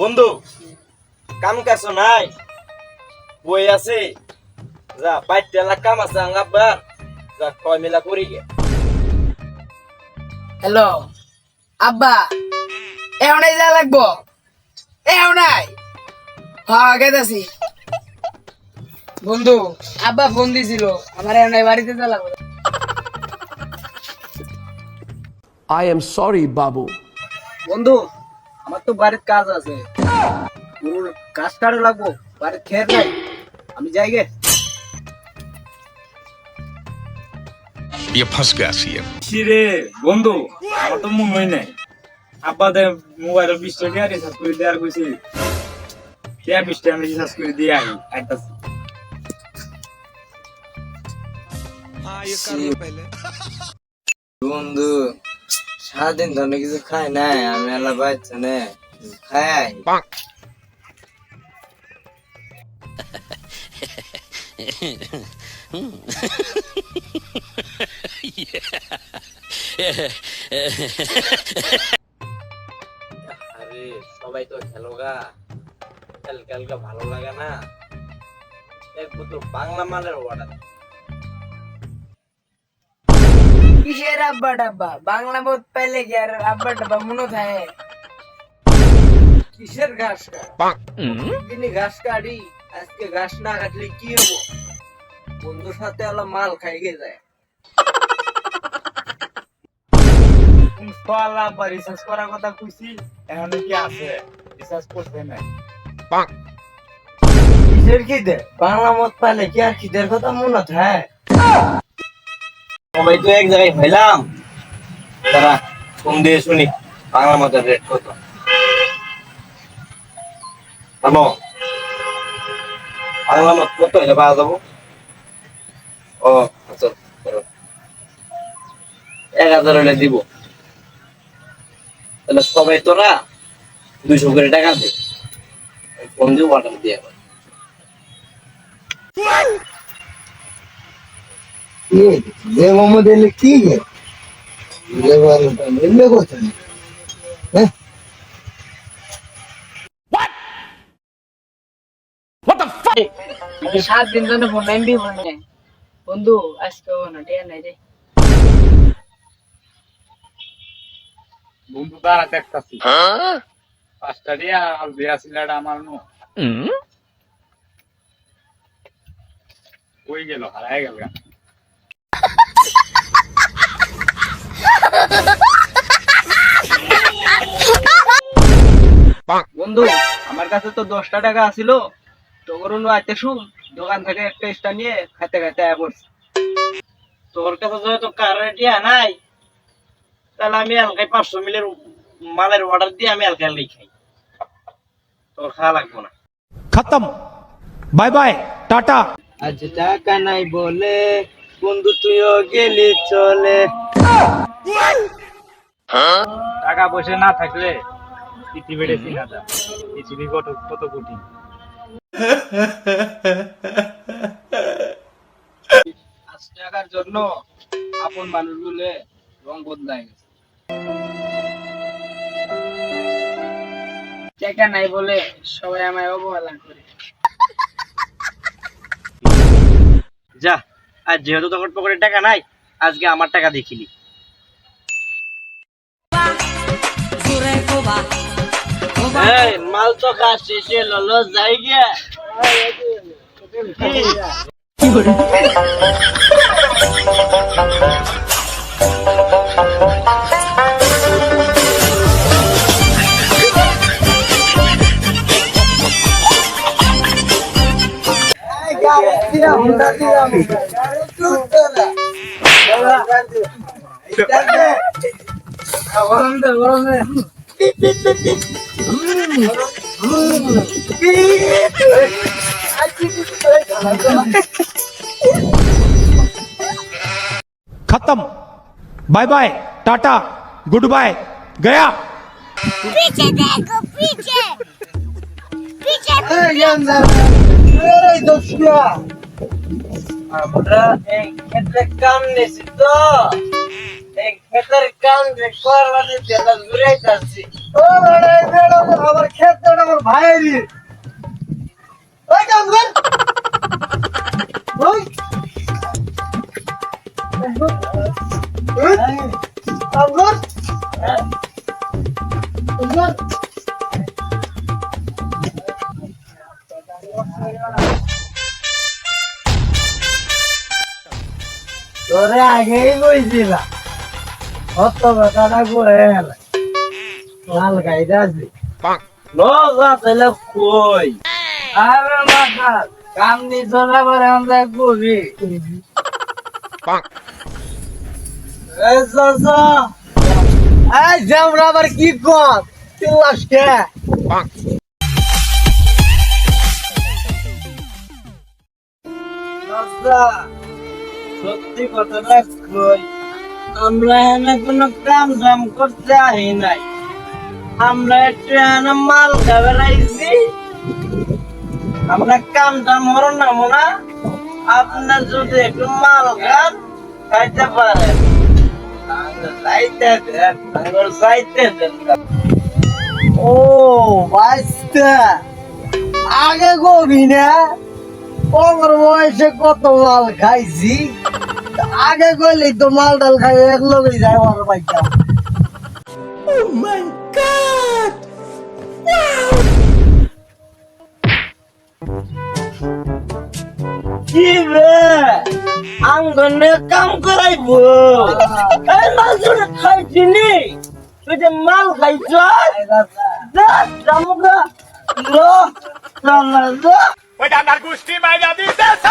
বন্ধু কাম কাছো নাই বই আছে। যা বাইর কাম আছে আঙ্গাবার যা কয় মেলা করি গে। হ্যালো আব্বা এমন যা লাগবো? এমনাই হ্যাঁ গেতাছি বন্ধু আব্বা ফোন দিছিল আমার এমনাই বাড়িতে যা লাগবে। I am sorry, Babu. বন্ধু আমার তো বাড়ির কাজ আছে। গরুর কাজ কাটা লাগবো বাড়ির খেয়ে নাই। আমি যাই গে। রে বন্ধু আমার তো মন হয় নাই। আব্বা মোবাইল বিশ টাকা রিচার্জ করে দেওয়ার কইছি। দেয়া বিশ টাকা আমি রিচার্জ করে দিয়ে আই একটা বন্ধু সারাদিন ধরে কিছু খাই নাই, আমি এলা বাচ্চা নে খাই। আরে, সবাই তো খেলো গা। খেল খেলকে ভালো লাগে না। এক বাংলা মালের অর্ডার কিসের আব্বা ডাব্বা? বাংলা বোধ পাইলে কি আর আব্বা ডাব্বা মনে থাকে? কিসের ঘাস তিনি ঘাস কাটি আজকে ঘাস না কাটলে কি হব? বন্ধুর সাথে আলো মাল খাইগে যায়। ফল আব্বা রিচার্জ করার কথা কইছি এখন কি আছে? রিচার্জ করতে নাই কিসের খিদে? বাংলা মত পাইলে কি আর খিদের কথা মনে থাকে? সবাই তো এক জায়গায় হইলাম। তারা ফোন দিয়ে শুনি, বাংলা মতের রেট কত? হ্যালো বাংলা মত কত হইলে পাওয়া যাব? ও আচ্ছা এক হাজার হইলে দিব। তাহলে সবাই তোরা দুইশো করে টাকা দে ফোন দিয়ে অর্ডার দিয়ে গে এলে কোথায় হ্যাঁ? সাত দিন ধরে ফোন ফোন নেই বন্ধু আজকে টিয়া নাই রে। বন্ধু তারা দেখতাছি। পাঁচটা দিয়া আর দেয়া সিলাটা আমার নো। কই গেল? হারায় গেল বন্ধু আমার কাছে তো দশটা টাকা দোকান থেকে একটা স্টা নিয়ে খাইতে খাইতে তোর কাছে নাই তাহলে আমি পাঁচশো মিলের মালের অর্ডার দিয়ে আমি হালকা লিখাই তোর খাওয়া লাগবো না। খতম। Bye bye tata. আজ টাকা নাই বলে বন্ধু তুইও গেলি চলে। টাকা পয়সা না থাকলে পৃথিবীতে চিনা যায় পৃথিবী কত কত কঠিন। টাকার জন্য আপন মানুষগুলো রং বদলায় গেছে। টাকা নাই বলে সবাই আমায় অবহেলা করে। যা আর যেহেতু তখন পকেটে টাকা নাই আজকে আমার টাকা দেখিলি এই, মাল তো কাজ শেষে ললো যাই গিয়া खत्म। Bye bye tata goodbye गया। पीछे देखो पीछे। पीछे। আমরা এই ক্ষেত্রে কাম নিছি তো। এই ক্ষেতের কাম যে করবার জন্য ঘুরে যাচ্ছি। ও বড় বেড়ো আমার ক্ষেত করবি ওই কাম কর ওই, কাম কর কাম কর। তোরে আগেই কইছিলাম। অত কথাটা করে গেল। লাল গাইতে আসবি লগা তাহলে কই। আরে মাথা কাম নি চলা পরে আমরা কবি। এই জামরা আবার কি কর? চিল্লাস কে? সত্যি কথাটা কই? আমরা এখানে কোনো কাম জাম করতে আহি নাই। আমরা একটু এখানে মাল খাবে রাইছি। আমরা কাম টাম হর না। আপনার যদি একটু মাল খান, খাইতে পারেন। চাইতে দেন চাইতে দেন। ও বাইসটা আগে গবি না? পনেরো বয়সে কত মাল খাইছি? আগে গেলেই তো মাল ডাল খাই এক লোকই যায় আমার বাইকটা কি রে? আঙ্গনে কাম করাইবো? এই মাল জোরে খাইছিনি তুই যে মাল খাইছ যা লো ওই ডান্ডার গোষ্ঠী মাইরা দিতে